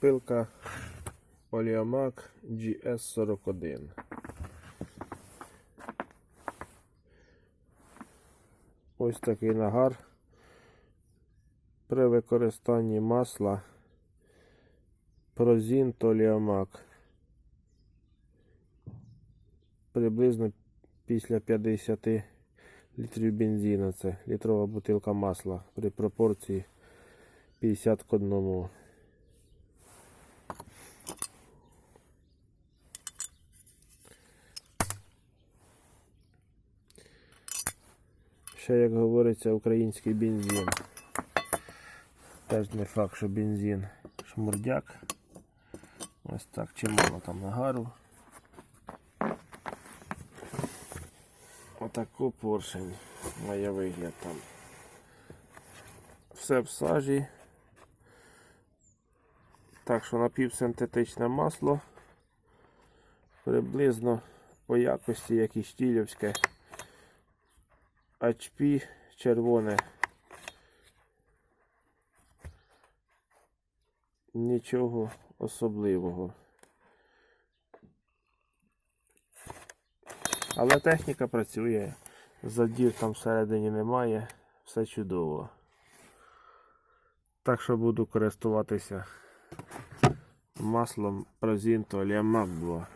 Пилка Оліомак GS41. Ось такий нагар. При використанні масла Прозін Толіомак. Приблизно після 50 літрів бензину. Це літрова бутилка масла при пропорції 50 к 1. Ще, як говориться, український бензин. Теж не факт, що бензин шмурдяк. Ось так чимало там нагару. Отаку поршень має вигляд там. Все в сажі. Так що напівсинтетичне масло. Приблизно по якості, як і штілівське. HP червоне. Нічого особливого. Але техніка працює. Задів там всередині немає. Все чудово. Так що буду користуватися маслом Прозінто Лямак 2.